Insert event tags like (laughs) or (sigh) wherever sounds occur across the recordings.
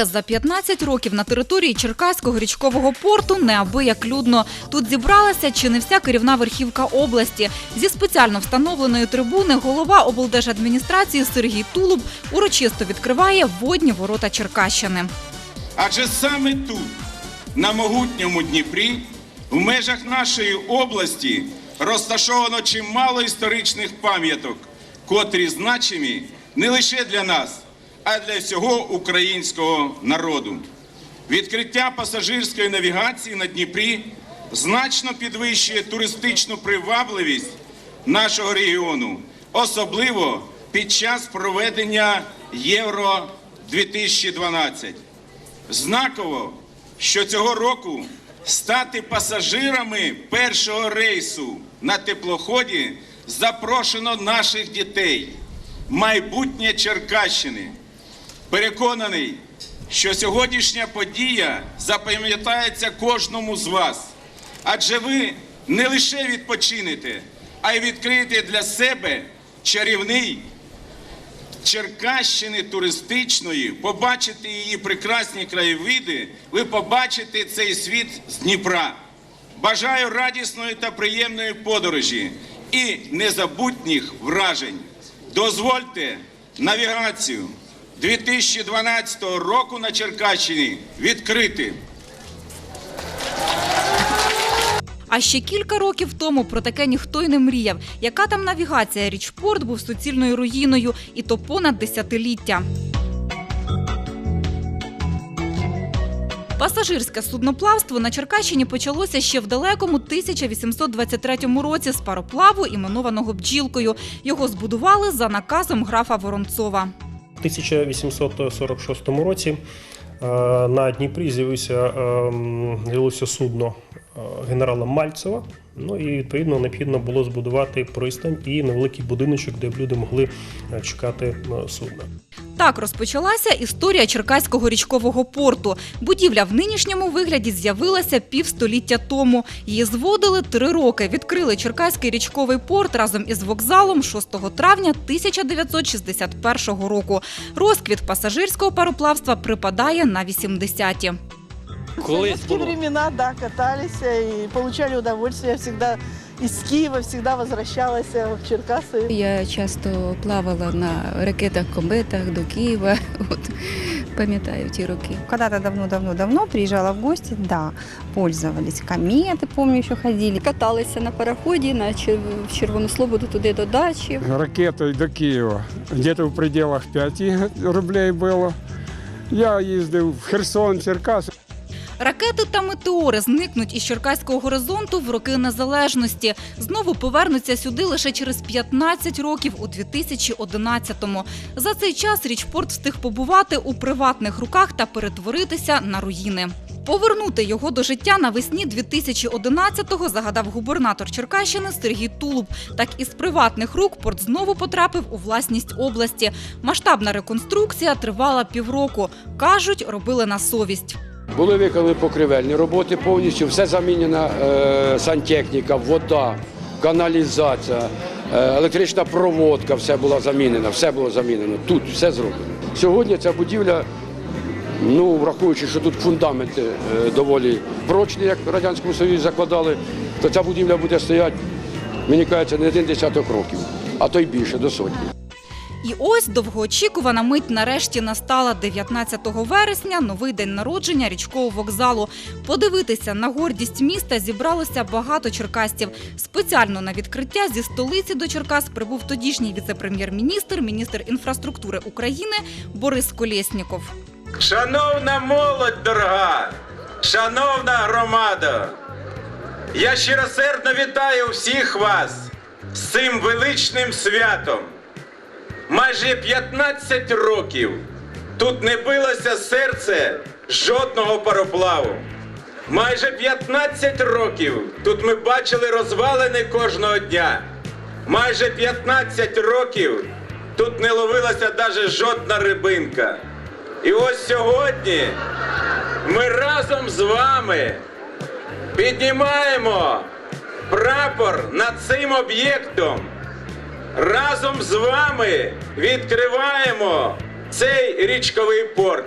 Удруге за 15 років на території Черкаського річкового порту неабияк людно. Тут зібралася чи не вся керівна верхівка області. Зі спеціально встановленої трибуни голова облдержадміністрації Сергій Тулуб урочисто відкриває водні ворота Черкащини. Адже саме тут, на могутньому Дніпрі, в межах нашої області розташовано чимало історичних пам'яток, котрі значимі не лише для нас, а для всього українського народу. Відкриття пасажирської навігації на Дніпрі значно підвищує туристичну привабливість нашого регіону, особливо під час проведення Євро 2012. Знаково, що цього року стати пасажирами першого рейсу на теплоході запрошено наших дітей, майбутнє Черкащини. Переконаний, що сьогоднішня подія запам'ятається кожному з вас, адже ви не лише відпочинете, а й відкриєте для себе чарівний Черкащини туристичної, побачити її прекрасні краєвиди, ви побачите цей світ з Дніпра. Бажаю радісної та приємної подорожі і незабутніх вражень. Дозвольте навігацію 2012 року на Черкащині відкрити. А ще кілька років тому про таке ніхто й не мріяв. Яка там навігація? Річпорт був суцільною руїною, і то понад десятиліття. Пасажирське судноплавство на Черкащині почалося ще в далекому 1823 році з пароплаву, іменованого бджілкою. Його збудували за наказом графа Воронцова. У 1846 році е, на Дніпрі з'явився, ем, з'явилося судно е, генерала Мальцева. Ну і відповідно необхідно було збудувати пристань і невеликий будиночок, де б люди могли е, чекати е, судна. Так розпочалася історія Черкаського річкового порту. Будівля в нинішньому вигляді з'явилася півстоліття тому. Її зводили три роки. Відкрили Черкаський річковий порт разом із вокзалом 6 травня 1961 року. Розквіт пасажирського пароплавства припадає на 80-ті. Колись В советские времена, да, катались и получали удовольствие. Я всегда из Киева всегда возвращалась в Черкасы. Я часто плавала на ракетах-кометах до Києва. (laughs) От пам'ятаю ті роки. Когда-то давно-давно-давно приезжала в гости, да, пользовались. Кометы, помню, еще ходили. Каталися на пароході на Чер- в Червону Слободу туди до дачі. ракетою до Києва. Где-то в пределах 5 рублей було. Я їздив в Херсон, Черкаси. Ракети та метеори зникнуть із Черкаського горизонту в роки незалежності. Знову повернуться сюди лише через 15 років у 2011-му. За цей час річпорт встиг побувати у приватних руках та перетворитися на руїни. Повернути його до життя навесні 2011-го загадав губернатор Черкащини Сергій Тулуб. Так із приватних рук порт знову потрапив у власність області. Масштабна реконструкція тривала півроку. Кажуть, робили на совість. Були виконані покривельні роботи повністю, все замінена е, сантехніка, вода, каналізація, е, електрична проводка, все було замінено, все було замінено. Тут все зроблено. Сьогодні ця будівля, ну враховуючи, що тут фундаменти е, доволі прочні, як в Радянському Союзі закладали, то ця будівля буде стояти, мені кажеться, не один десяток років, а то й більше до сотні. І ось довгоочікувана мить нарешті настала 19 вересня, новий день народження річкового вокзалу. Подивитися на гордість міста зібралося багато черкастів. Спеціально на відкриття зі столиці до Черкас прибув тодішній віце-прем'єр-міністр, міністр інфраструктури України Борис Колєсніков. Шановна молодь дорога, шановна громада, я щиросердно вітаю всіх вас з цим величним святом. Майже 15 років тут не билося серце жодного пароплаву. Майже 15 років тут ми бачили розвалини кожного дня. Майже 15 років тут не ловилася навіть жодна рибинка. І ось сьогодні ми разом з вами піднімаємо прапор над цим об'єктом. Разом з вами відкриваємо цей річковий порт.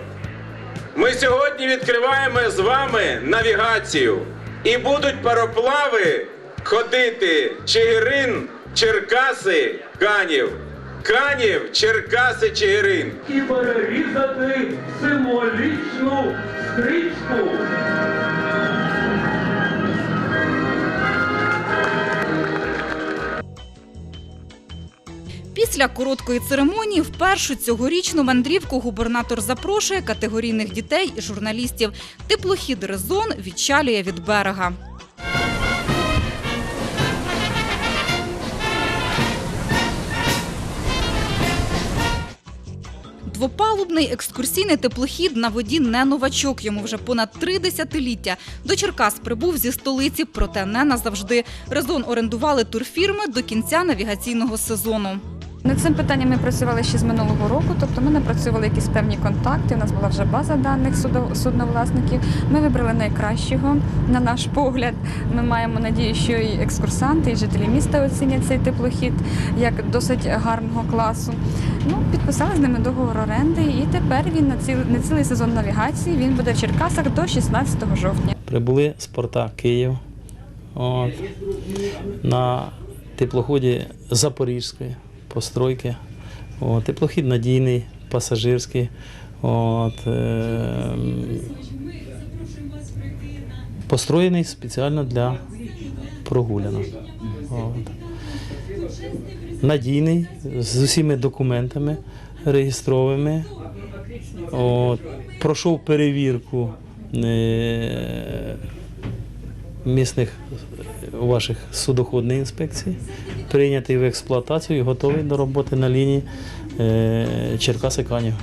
Ми сьогодні відкриваємо з вами навігацію. І будуть пароплави ходити Чигирин, Черкаси, Канів. Канів, Черкаси, Чигирин. і перерізати символічну стрічку. Після короткої церемонії в першу цьогорічну мандрівку губернатор запрошує категорійних дітей і журналістів. Теплохід Резон відчалює від берега. Двопалубний екскурсійний теплохід на воді не новачок. Йому вже понад три десятиліття. До Черкас прибув зі столиці, проте не назавжди. Резон орендували турфірми до кінця навігаційного сезону. Над цим питанням ми працювали ще з минулого року, тобто ми напрацьовували якісь певні контакти. У нас була вже база даних судновласників. Ми вибрали найкращого, на наш погляд. Ми маємо надію, що і екскурсанти, і жителі міста оцінять цей теплохід як досить гарного класу. Ну, підписали з ними договор оренди, і тепер він на цілий, на цілий сезон навігації він буде в Черкасах до 16 жовтня. Прибули з порта Київ от, на теплоході Запорізької постройки. От, теплохід надійний, пасажирський. От, е, построєний спеціально для прогулянок. От. Надійний, з усіма документами реєстровими. От, пройшов перевірку е, місних ваших судоходних інспекцій, прийнятий в експлуатацію і готовий до роботи на лінії е, Черкаси Канів.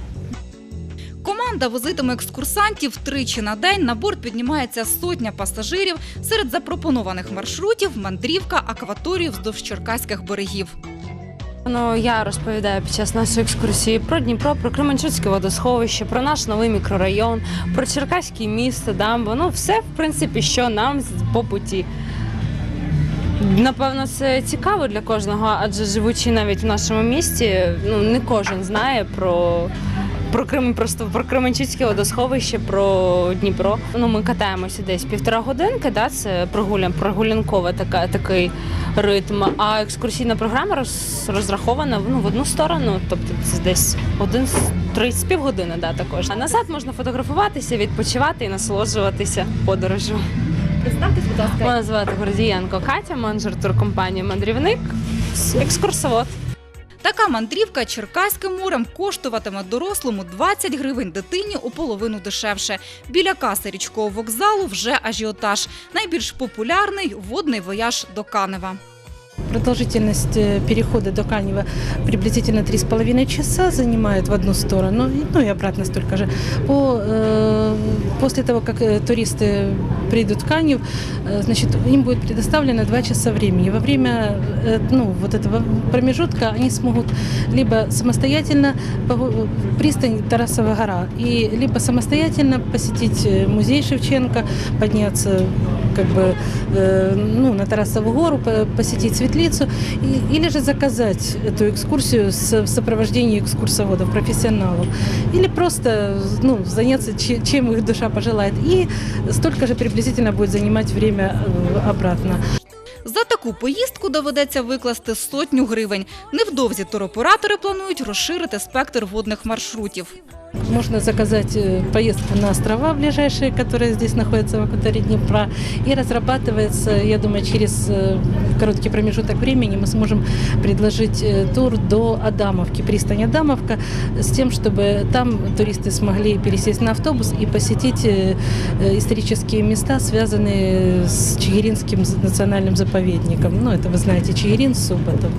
Команда возитиме екскурсантів тричі на день. На борт піднімається сотня пасажирів. Серед запропонованих маршрутів мандрівка акваторію вздовж черкаських берегів. Ну, я розповідаю під час нашої екскурсії про Дніпро, про Кременчуцьке водосховище, про наш новий мікрорайон, про Черкаське місто, дамбу. Ну, все, в принципі, що нам по путі. Напевно, це цікаво для кожного, адже живучи навіть в нашому місті, ну не кожен знає про, про Крим, просто про Кременчуцьке водосховище, про Дніпро. Ну, ми катаємося десь півтора годинки, да, це прогулян, прогулянкова така, такий ритм. А екскурсійна програма роз, розрахована ну, в одну сторону, тобто це десь один з 30 півгодини, да, також. А назад можна фотографуватися, відпочивати і насолоджуватися подорожю. Представтесь, будь ласка. Мене звати Гордієнко Катя, менеджер туркомпанії Мандрівник, екскурсовод. Така мандрівка Черкаським морем коштуватиме дорослому 20 гривень, дитині у половину дешевше. Біля каси річкового вокзалу вже ажіотаж. Найбільш популярний водний вояж до Канева. Продолжительность э, перехода до Канева приблизительно 3,5 часа занимает в одну сторону, и- ну и обратно столько же. По, э, после того, как э, туристы придут в Канев, э, значит, им будет предоставлено 2 часа времени. Во время э, ну, вот этого промежутка они смогут либо самостоятельно погу- пристань Тарасова гора, и либо самостоятельно посетить э, музей Шевченко, подняться как бы э, ну, на Тарасову гору, по- посетить светлицу, и- или же заказать эту экскурсию с, в сопровождении экскурсоводов, профессионалов, или просто ну, заняться че- чем их душа пожелает. И столько же приблизительно будет занимать время э, обратно. За таку поїздку доведеться викласти сотню гривень. Невдовзі туроператори планують розширити спектр водних маршрутів. Можно заказать э, поездку на острова ближайшие, которые здесь находятся в акватории Днепра. И разрабатывается, я думаю, через э, короткий промежуток времени мы сможем предложить э, тур до Адамовки, пристань Адамовка, с тем, чтобы там туристы смогли пересесть на автобус и посетить э, э, исторические места, связанные с Чигиринским з- национальным заповедником. Ну, это вы знаете, Чигирин, Суботов.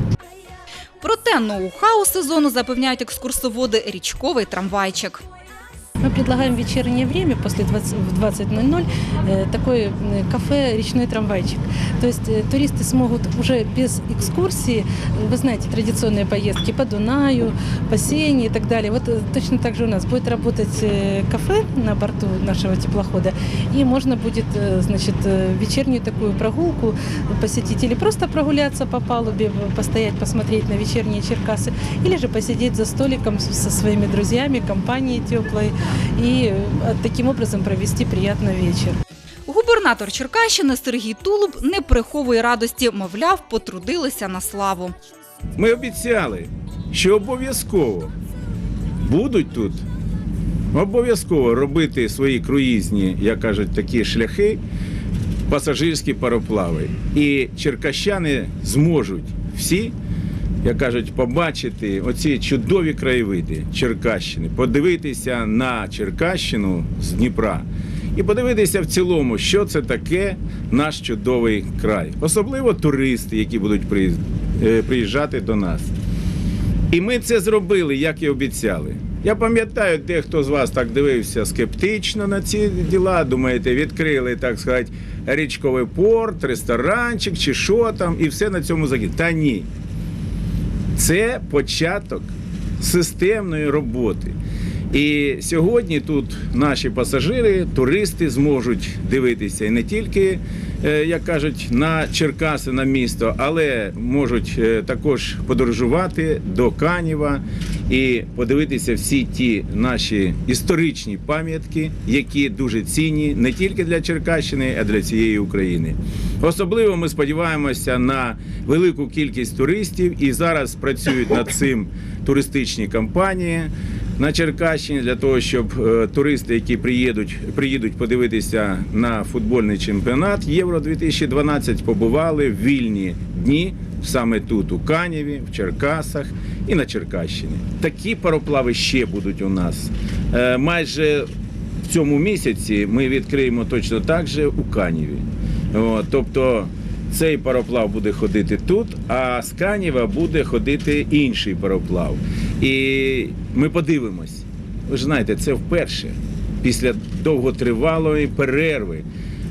Проте ноу-хау сезону запевняють екскурсоводи річковий трамвайчик. Мы предлагаем в вечернее время, после 20, в 20.00, э, такое э, кафе «Речной трамвайчик». То есть э, туристы смогут уже без экскурсии, э, вы знаете, традиционные поездки по Дунаю, по Сене и так далее. Вот э, точно так же у нас будет работать э, кафе на борту нашего теплохода, и можно будет, э, значит, э, вечернюю такую прогулку посетить или просто прогуляться по палубе, в- постоять, посмотреть на вечерние Черкасы, или же посидеть за столиком с- со своими друзьями, компанией теплой, и э, таким образом провести приятный вечер. Губернатор Черкащини Сергій Тулуб не приховує радості, мовляв, потрудилися на славу. Ми обіцяли, що обов'язково будуть тут обов'язково робити свої круїзні, як кажуть, такі шляхи, пасажирські пароплави. І черкащани зможуть всі, як кажуть, побачити оці чудові краєвиди Черкащини, подивитися на Черкащину з Дніпра. І подивитися в цілому, що це таке наш чудовий край, особливо туристи, які будуть е, приїжджати до нас. І ми це зробили, як і обіцяли. Я пам'ятаю, дехто з вас так дивився скептично на ці діла. Думаєте, відкрили, так сказати, річковий порт, ресторанчик чи що там, і все на цьому закінчить. Та ні. Це початок системної роботи. І сьогодні тут наші пасажири, туристи зможуть дивитися і не тільки, е, як кажуть, на Черкаси, на місто, але можуть е, також подорожувати до Канєва і подивитися всі ті наші історичні пам'ятки, які дуже цінні не тільки для Черкащини, а для всієї України. Особливо ми сподіваємося на велику кількість туристів, і зараз працюють над цим туристичні компанії на Черкащині для того, щоб е, туристи, які приїдуть, приїдуть подивитися на футбольний чемпіонат Євро 2012, побували в вільні дні саме тут, у Канєві, в Черкасах і на Черкащині. Такі пароплави ще будуть у нас. Е, Майже в цьому місяці ми відкриємо точно так же у Канєві. Тобто цей пароплав буде ходити тут, а з Канєва буде ходити інший пароплав. І ми подивимось. Ви ж знаєте, це вперше після довготривалої перерви.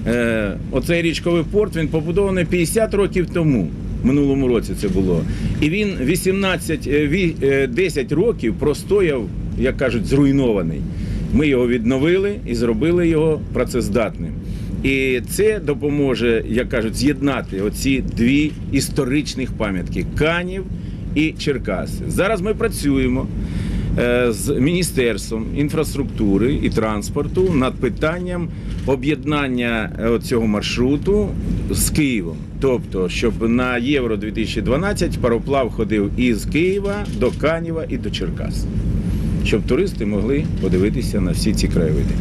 Е, оцей річковий порт він побудований 50 років тому. Минулому році це було. І він 18, е, ві- е, 10 років простояв, як кажуть, зруйнований. Ми його відновили і зробили його працездатним. І це допоможе, як кажуть, з'єднати оці дві історичних пам'ятки Канів і Черкаси. Зараз ми працюємо е, з Міністерством інфраструктури і транспорту над питанням об'єднання е, цього маршруту з Києвом. Тобто, щоб на Євро 2012 пароплав ходив із Києва до Канєва і до Черкас, щоб туристи могли подивитися на всі ці краєвиди.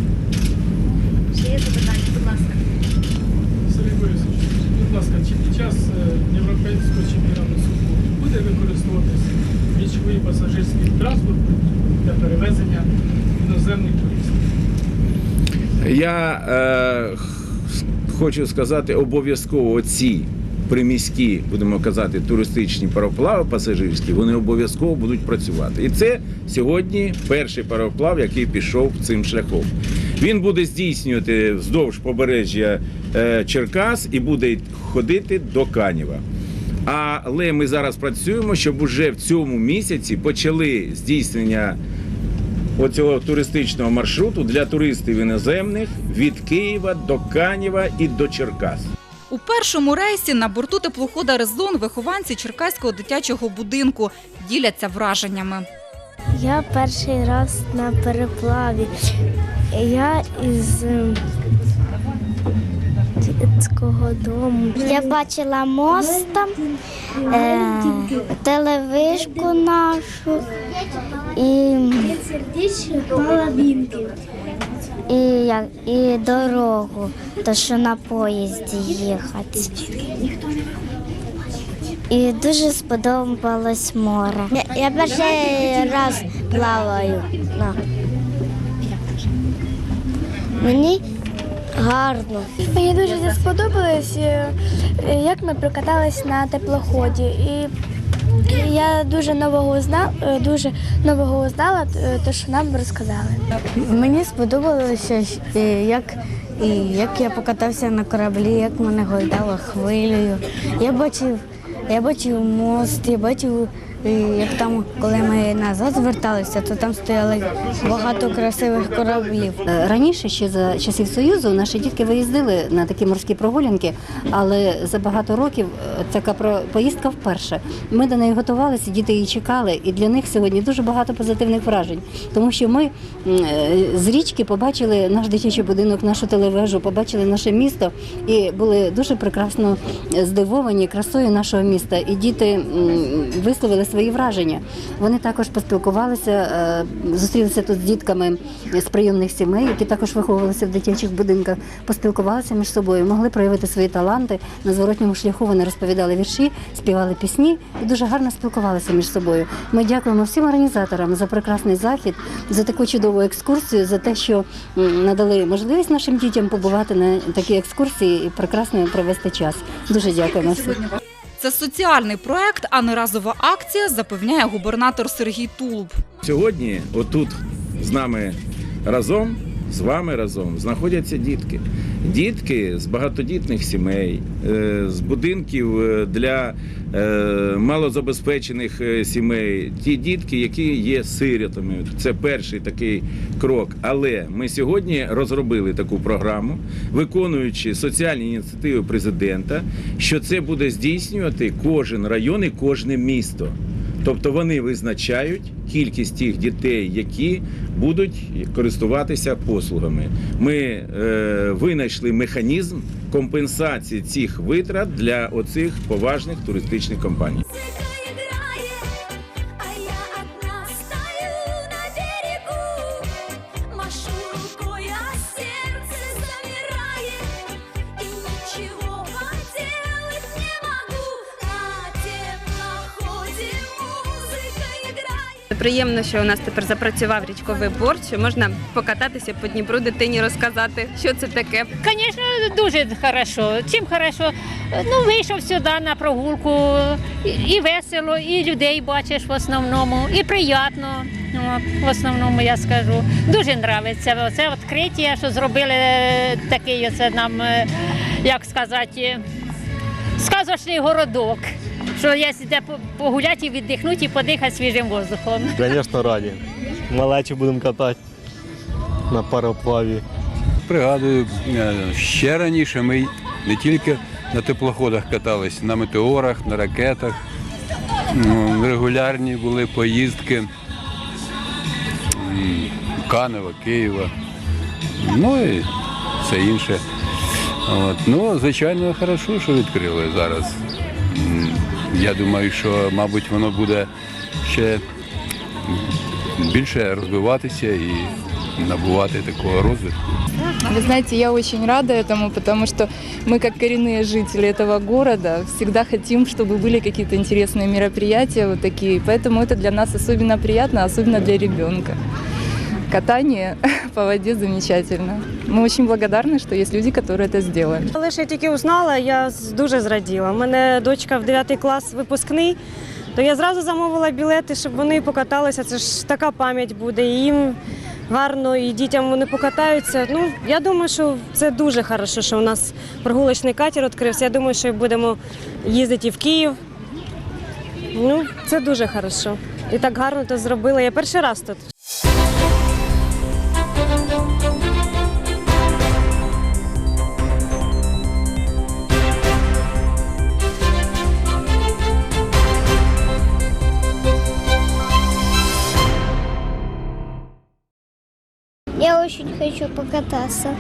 Сергій Борисович, будь ласка, чи під час е, європейського чемпіонату футболу буде використовуватися річковий транспорт для перевезення іноземних туристів? Я е, хочу сказати, обов'язково ці приміські, будемо казати, туристичні пароплави пасажирські, вони обов'язково будуть працювати. І це сьогодні перший пароплав, який пішов цим шляхом. Він буде здійснювати вздовж побережжя е, Черкас і буде ходити до Канєва. Але ми зараз працюємо, щоб уже в цьому місяці почали здійснення оцього туристичного маршруту для туристів іноземних від Києва до Канєва і до Черкас. У першому рейсі на борту теплохода Резон вихованці Черкаського дитячого будинку діляться враженнями. Я перший раз на переплаві. Я із ем, дому. Я бачила мост е, телевишку нашу і, і, і дорогу, то що на поїзді їхати. І дуже сподобалось море. Я, я перший раз плаваю. Мені гарно. Мені дуже сподобалось, е, як ми прокатались на теплоході. І я дуже нового знала, дуже нового узнала, е, те, що нам розказали. Мені сподобалося, е, як, як я покатався на кораблі, як мене гойдало хвилею. Я бачив, я бачив мост, я бачив Як там, коли ми назад зверталися, то там стояли багато красивих кораблів. Е, Раніше, ще за часів Союзу, наші дітки виїздили на такі морські прогулянки, але за багато років е, така поїздка вперше. Ми до неї готувалися, діти її чекали, і для них сьогодні дуже багато позитивних вражень, тому що ми е, з річки побачили наш дитячий будинок, нашу телевежу, побачили наше місто і були дуже прекрасно здивовані красою нашого міста. І діти висловили свої враження. Вони також поспілкувалися, е, зустрілися тут з дітками з прийомних сімей, які також виховувалися в дитячих будинках, поспілкувалися між собою, могли проявити свої таланти. На зворотньому шляху вони розповідали вірші, співали пісні і дуже гарно спілкувалися між собою. Ми дякуємо всім організаторам за прекрасний захід, за таку чудову екскурсію, за те, що надали можливість нашим дітям побувати на такій екскурсії і прекрасно провести час. Дуже дякуємо всім. Це соціальний проект, а не разова акція, запевняє губернатор Сергій Тулуб. Сьогодні, отут з нами разом, з вами разом, знаходяться дітки. Дітки з багатодітних сімей, е, з будинків е, для е, малозабезпечених сімей, ті дітки, які є сиротами. Це перший такий крок. Але ми сьогодні розробили таку програму, виконуючи соціальні ініціативи президента, що це буде здійснювати кожен район і кожне місто. Тобто вони визначають кількість тих дітей, які будуть користуватися послугами. Ми е, винайшли механізм компенсації цих витрат для оцих поважних туристичних компаній. Приємно, що у нас тепер запрацював річковий борт, що можна покататися по Дніпру, дитині розказати, що це таке. Звісно, дуже хорошо. Чим хорошо? Ну, вийшов сюди на прогулку, і, весело, і людей бачиш в основному, і приємно. От, в основному я скажу. Дуже подобається. Це відкриття, що зробили е, такий оце нам, е, як сказати, сказочний городок. Що я сюди погуляти, і віддихнути і подихати свіжим воздухом. (laughs) Звісно, раді. Малечі будемо катати на пароплаві. Пригадую, е, ще раніше ми не тільки на теплоходах катались, на метеорах, на ракетах. Ну, Регулярні були поїздки Канева, Києва, ну і все інше. От. Ну, звичайно, хорошо, що відкрили зараз. М, Я думаю, що, мабуть, воно буде ще більше розвиватися і набувати такого розвитку. Вы знаете, я очень рада этому, потому что мы, как коренные жители этого города, всегда хотим, чтобы были какие-то интересные мероприятия вот такие. Поэтому это для нас особенно приятно, особенно для ребенка. Катание (laughs) по воде замечательно. Мы очень благодарны, что есть люди, которые это сделали. Коли ж я тільки узнала, я з- дуже зраділа. У мене дочка в 9 клас випускний, то я зразу замовила білети, щоб вони покаталися. Це ж така пам'ять буде. І їм гарно, і дітям вони покатаються. Ну, я думаю, що це дуже хорошо, що у нас прогулочний катер відкрився. Я думаю, що будемо їздити і в Київ. Ну, це дуже хорошо. І так гарно то зробили. Я перший раз тут. Очень хочу покататься.